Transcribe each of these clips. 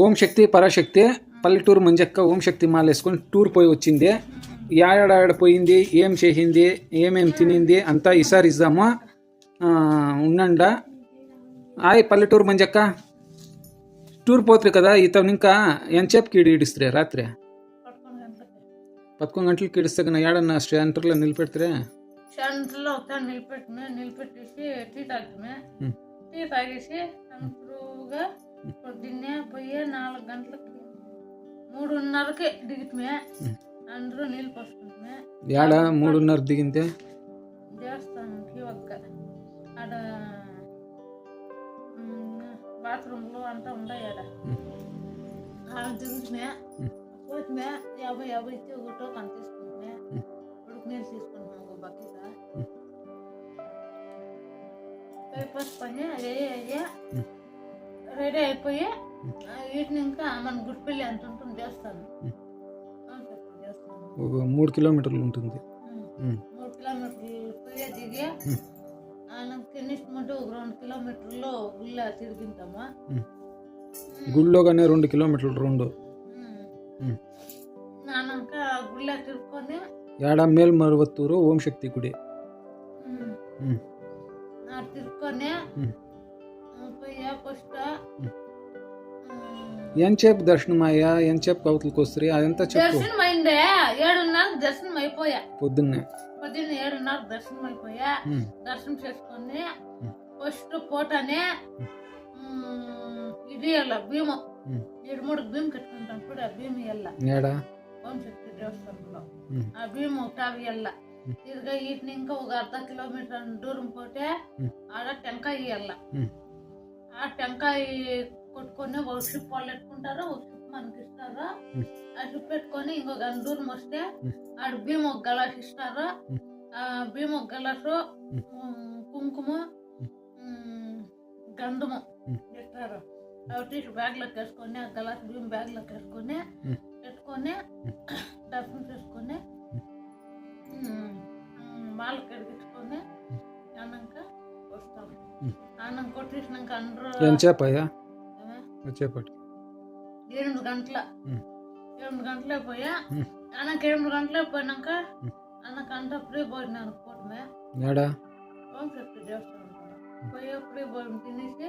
ఓం శక్తి పరాశక్తి పల్లెటూరు మంజక్క ఓం శక్తి మాల వేసుకొని టూర్ పోయి వచ్చింది. యాడాడ పోయింది ఏం చేసింది ఏమేం తినింది అంతా ఈసారి ఇద్దాము? ఉండండ. ఆయ్ పల్లెటూరు మంజక్క. టూర్ పోతుంది కదా ఇతను ఇంకా ఎంతసేపుకి ఈడు ఈడిస్తే రాత్రి? పదకొండు గంటలకి ఇడిస్తే కన్నా ఏడన్నా సెంటర్లో నిలబెడితే సెంటర్లో ఒకసారి నిలబెట్టిన నిలబెట్టేసి టీ తాగుతామే. టీ తాగేసి సంతృగా పొద్దున్నే పోయి నాలుగు గంటలకి మూడున్నరకి దిగుతామే. అందరూ నీళ్ళు పోసుకుంటామే. ఏడ మూడున్నర దిగింతే దేవస్థానంకి ఒక్క ఆడ బాత్రూంలో అంతా ఉన్నాయి ఆడ ఆడ దిగుతుమే. పోతుమే. యాభై యాభై ఇచ్చి ఒక టోకన్ తీసుకుంటుమే. ఉడుకు నీళ్ళు తీసుకుంటున్నాం ఒక బకెట్? పని రెడీ అయ్యా. రెడీ అయిపోయి వీటిని ఇంకా మన గుడిపల్లి ఎంత ఉంటుంది చేస్తాను. ఒక మూడు కిలోమీటర్లు ఉంటుంది. మూడు కిలోమీటర్లు పోయే దిగి ముందు ఒక రెండు కిలోమీటర్లు గుళ్ళ తిరిగింటామా. ఉమ్. గుళ్ళోగానే రెండు కిలోమీటర్లు రెండు. ఉమ్. నానక గుళ్ళ తిరుక్కొని ఏడ మేల్మరువత్తూరు ఓం శక్తి గుడి ఎంతసేపు దర్శనం అయ్యా ఎంతసేపు కవతలకు వస్తుంది అదంతా చెప్పు దర్శనం అయిందే ఏడున్నరకు దర్శనం అయిపోయా పొద్దున్నే. పొద్దున్న ఏడున్నరకు దర్శనం అయిపోయా. దర్శనం చేసుకొని. ఫస్ట్ పోటానే ఇది ఇయ్యాల భీమం. ఏడు మూడు భీమ్ కట్టుకుంటాం కూడా ఆ భీమ్ ఇయ్యాల. ఏడ? ఓం శక్తి దేవస్థానంలో. ఆ భీమ్ ఒకటి అవి తిరిగా వీటిని ఇంకా ఒక అర్ధ కిలోమీటర్ దూరం పోతే. ఆడ టెంకాయ ఇయ్యాల. ఆ టెంకాయ కొట్టుకొని ఒక షిప్ వాళ్ళు ఎట్టుకుంటారు ఒక షిప్ మనకి ఇస్తారు. ఆ షిప్ పెట్టుకొని ఇంకొక గంట దూరం వస్తే. ఆడ భీమ్ ఒక గలాస్ ఇస్తారు. ఆ భీమ్ ఒక గలాసు కుంకుమ గంధము. ఇస్తారు అవి తీసి బ్యాగ్లోకి వేసుకొని ఆ గలాస్ భీమ్ బ్యాగ్లోకి వేసుకొని. పెట్టుకొని దర్శనం చేసుకొని మాల కడిగించుకొని అన్నాక వస్తాం. అన్నం కొట్టేసినాక అందరూ ఎంతసేపు అయ్యా ఏమే? వచ్చేపటి ఎనిమిది గంటల. ఎనిమిది గంటలే పోయా. అన్నకి ఎనిమిది గంటలే పోయినాక. అన్నకు అంతా ఫ్రీ భోజనం పోవటమే ఏడ ఓం శక్తి దేవస్థానం కూడా. పోయి ఫ్రీ భోజనం తినేసి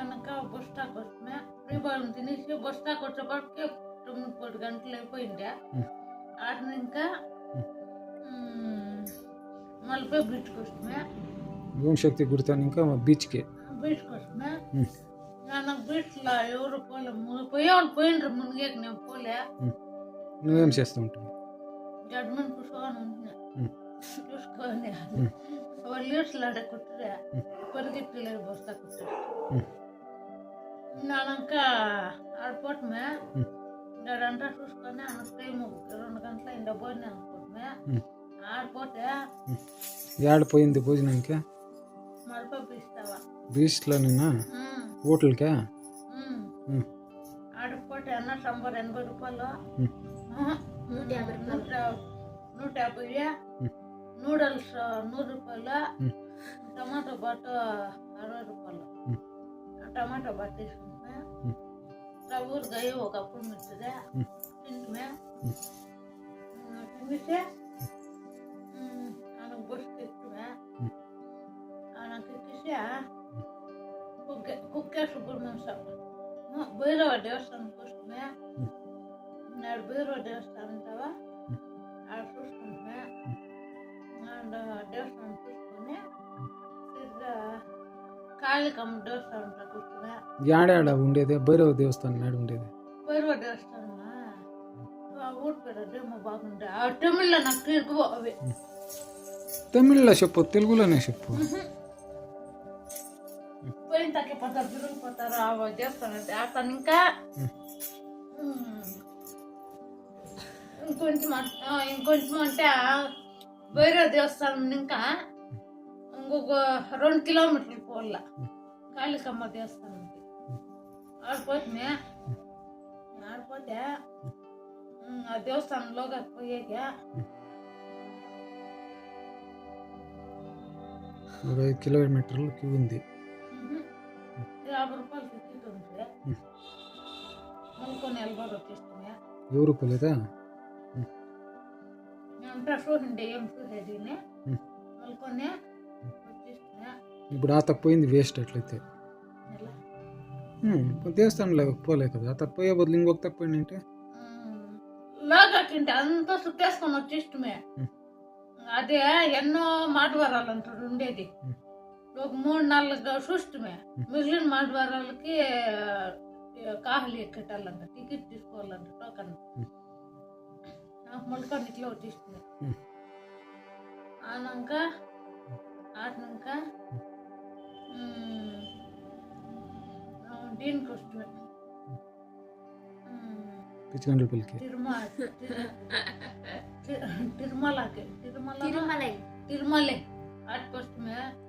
అన్నక బస్ స్టాక్ వస్తున్నా ఫ్రీ భోజనం తినేసి బస్ స్టాక్ వచ్చేప్పటికి తొమ్మిది పది గంటలు అయిపోయిండే. ఆటని ఇంకా వస్తున్నా. ఓం శక్తి గుడితాను ఇంకా బీచ్కి బీచ్కి వస్తున్నా. ఉమ్. నాకు బీచ్లో ఎవరు పోలే. పోయేవాళ్ళు పోయిండ్రు మునిగేకి నేను పోలే. నువ్వేం చేస్తూ ఉంటావు? జడ్మెంట్ కూర్చొని ఉంటున్నా. ఉమ్. వాళ్ళు ఆడ కుట్టిరే. పరిగెత్తలేరు బస్తా కుట్టారు. నానక ఆడిపోవటమే. గడంతా చూసుకొని ఆ టైం రెండు గంటల ఇంత పోయినా అనుకోవటమే ఉమ్. ఆడిపోతే ఏడ పోయింది భోజనానికి బీచ్లోనేనా హోటల్కా. ఆడిపోతే అన్న సాంబార్ ఎనభై రూపాయలు ఉమ్. ఆహా, నూట నూట యాభై. నూడిల్స్ నూరు రూపాయలు. టమాటో బాట్ అరవై రూపాయలు టమాటో బాట్ తీసుకుంటే. ఊరికాయ ఒకప్పుడు ఉమ్. తింటుమే ఉమ్. స్వామి ఆ, భైరవ దేవస్థానంకి వస్తుమే ఉమ్. నాడు భైరవ దేవస్థానం ఉమ్. ఆడ చూసుకుంటుమే ఆడ దేవస్థానం చూసుకొని తిరిగా కాళికమ్మ దేవస్థానం కూర్చుమే ఏడాడ ఉండేది భైరవ దేవస్థానం ఏడ ఉండేది భైరవ పేరు అదేమో బాగుండే ఆ తమిళ్ళో నాకు తిరుగు అవి తమిళ్ళో చెప్పు తెలుగులోనే చెప్పు పోయిన తగ్గిపోతారు తిరిగిపోతారు ఆ దేవస్థానం అతను ఇంకా? ఇంకొంచెం ఆ, ఇంకొంచెం అంటే ఆ భైరవ దేవస్థానం ఇంకా ఇంకొక రెండు కిలోమీటర్లు పోవాల. కాళికమ్మ దేవస్థానంకి ఆడిపోతే ఆడిపోతే ఆ దేవస్థానంలోకి పోయాక ఐదు కిలోమీటర్లు క్యూ ఉంది. యాభై రూపాయలు వచ్చేస్తామే? అంతా చూడండి ఏం చూసేది ఇప్పుడు ఆ తప్పోయింది వేస్ట్ అట్లయితే. దేవస్థానంలో పోలే కదా తప్పయ్యే బదులు ఇంకొక తప్పండి అంటే లాగాకింటే అంతా చుట్టేసుకొని ఉం. అదే ఎన్నో మాటవారాలంటాడు ఉండేది. ఉం. ఒక మూడు నాలుగు చూస్తమే ఉం. మిగిలిన మాటవారాలకి కాహలి ఎక్కటాలంట టికెట్ తీసుకోవాలంట టోకన్ ఉం. నాకు మొలకొని ఇట్లా వచ్చేస్తుంది ఉం. ఆనాక ఆడినాక దీనికి వస్తుంది పిచ్చిగండ్ల పల్లికి తిరుమల తిరుమలకి తిరుమల తిరుమలై తిరుమలే ఆడికొస్తమే తిరువన్నమలై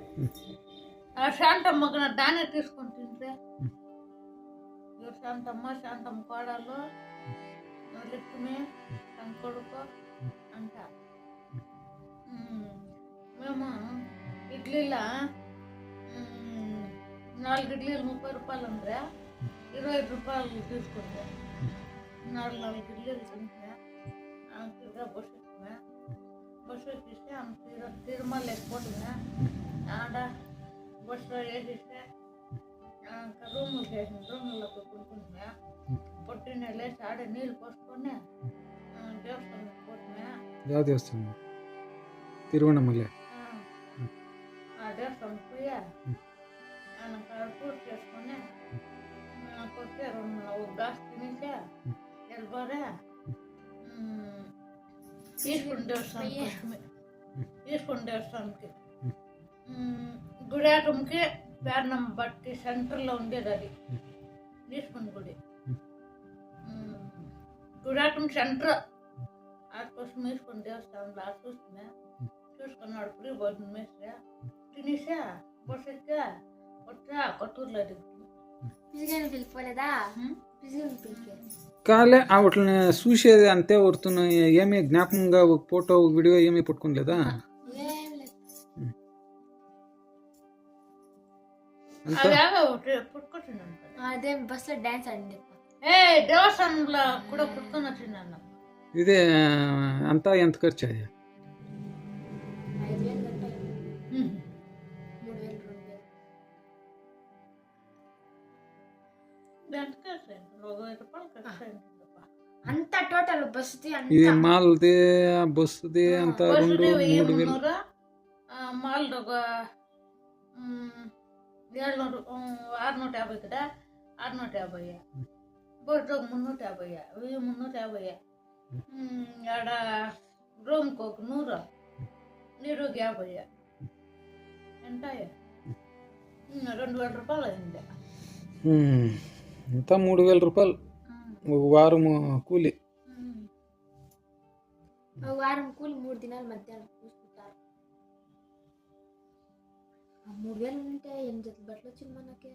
ఉం. ఆ శాంతమ్మ కూడా దానే తీసుకొని తింటే ఉం. ఇవ్వ శాంతమ్మ శాంతమ్మ కోడలు లక్ష్మి తన కొడుకు అంట ఉం. మేము ఇడ్లీలా ఉం, నాలుగు ఇడ్లీలు ముప్పై రూపాయలు ఉందా ఇరవై ఐదు రూపాయలు తీసుకుంటే నాలుగు నాలుగు ఇడ్లీలు తింటే ఆమె బస్సు ಯಾವ ದೇವಸ್ಥಾನ తిరువన్నమలై ఆ దేవస్థానం పోయా ఉం. ఆయన అక్కడ పూర్తి చేసుకొని కొట్టే రెండు ఒక గ్లాస్ తినేసా ఉం. వెళ్ళిపోరా తీసుకుని దేవస్థానం తీసుకుని దేవస్థానంకి ఉం. ఉం, గుడాటంకి పేర్నం బట్టి సెంటర్లో ఉండేది అది ఉం. తీసుకుని గుడి ఉం. ఉం, గుడాటం సెంటర్ ఆడికోసం తీసుకుని దేవస్థానంలో ఆడ చూస్తున్నా చూసుకున్నాడు పురి భోజనం వేసా తినేసా బొసెక్కా కొట్టా కొత్తూరులో దిగుతుంది పిసిగని పిలిపోలేదా పిసిగని పిలిపే కాలే ఆ వాటిని చూసేది అంతే వర్తున్న ఏమి జ్ఞాపకంగా ఒక ఫోటో ఒక వీడియో ఏమీ పట్టుకోలేదా? అదే డాన్స్ ఇదే అంతా ఎంత ఖర్చు అయ్యా? టోటల్ బస్సుది ఇది అంత మాల్ది ఆ బస్సుది అంత రెండు బస్సుది వెయ్యి మూడు వేలు మున్నూరు, ఆ, మాల్ది ఒక ఉమ్, ఏಳ್నూరు ఉమ్, ఆరునూట యాభై కదా ఆరునూట యాభై బస్సు ఒక మున్నూట యాభై వెయ్యి మున్నూట యాభై ఉమ్, ఆడ రూమ్కి ఒక నూరు నీరుకి యాభై ఎంత ఉమ్, రెండు వేల రూపాయలు అయింది ఉమ్, అంతా మూడు వేల రూపాయలు ఉమ్, ఒక వారం కూలి ఉమ్. ఒక వారం కూలి మూడు దినాలు మధ్యాహ్నం చూసుకుంటారు ఆ మూడు వేలు ఉంటే ఎనిమిది జతలు బట్టలు వచ్చింది మనకి.